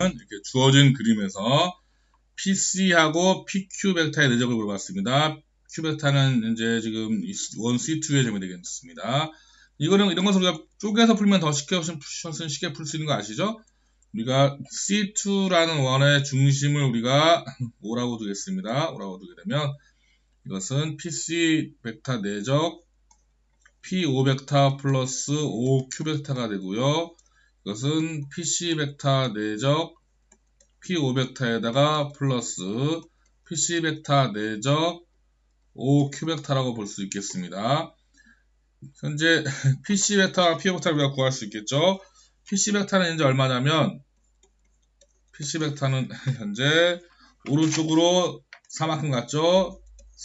이렇게 주어진 그림에서 PC하고 PQ 벡터의 내적을 물어봤습니다. Q 벡터는 이제 지금 원 C2의 점이 되겠습니다. 이거는 이런 것을 우리가 쪼개서 풀면 더 쉽게 푸셔서 쉽게 풀 수 있는 거 아시죠? 우리가 C2라는 원의 중심을 우리가 5라고 두겠습니다. 5라고 두게 되면 이것은 PC 벡터 내적 P5 벡터 플러스 5Q 벡터가 되고요. 이것은 PC 벡터 내적 P5 벡터에다가 플러스 PC 벡터 내적 5Q 벡터라고 볼 수 있겠습니다. 현재 PC 벡터와 P 벡터를 우리가 구할 수 있겠죠. PC 벡터는 이제 얼마냐면 PC 벡터는 현재 오른쪽으로 4만큼 갔죠.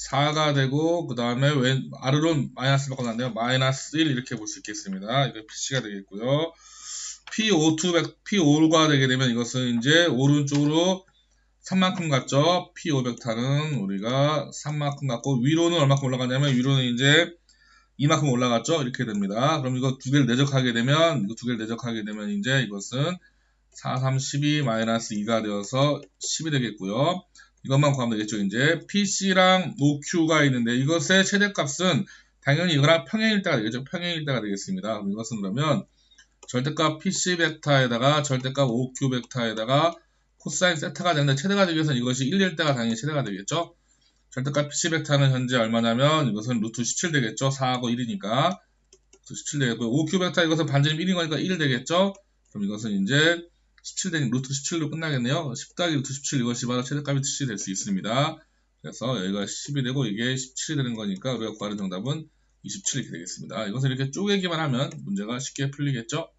4가 되고 그 다음에 왼 아래로 마이너스 바꿔놨네요. 마이너스 1 이렇게 볼 수 있겠습니다. 이거 PC가 되겠고요. P52 P5가 되게 되면 이것은 이제 오른쪽으로 3만큼 갔죠. P5 벡터는 우리가 3만큼 갔고 위로는 얼마큼 올라가냐면 위로는 이제 이만큼 올라갔죠. 이렇게 됩니다. 그럼 이거 두 개를 내적하게 되면 이거 두 개를 내적하게 되면 이제 이것은 4, 3, 12 마이너스 2가 되어서 10이 되겠고요. 이것만 구하면 되겠죠. 이제 PC랑 OQ가 있는데 이것의 최대값은 당연히 이거랑 평행일대가 되겠죠. 평행일대가 되겠습니다. 그럼 이것은 그러면 절대값 PC 벡터에다가 절대값 OQ 벡터에다가 코사인 세타가 되는데 최대가 되기 위해서는 이것이 1일 때가 당연히 최대가 되겠죠. 절대값 PC 벡터는 현재 얼마냐면 이것은 루트 17 되겠죠. 4하고 1이니까 루트 17 되겠고요. OQ 벡터 이것은 반지름 1인 거니까 1 되겠죠. 그럼 이것은 이제 17 되니 루트 17로 끝나겠네요. 10 더하기 루트 17 이것이 바로 최대값이 뜻이 될 수 있습니다. 그래서 여기가 10이 되고 이게 17이 되는 거니까 우리가 구하는 정답은 27 이렇게 되겠습니다. 이것을 이렇게 쪼개기만 하면 문제가 쉽게 풀리겠죠.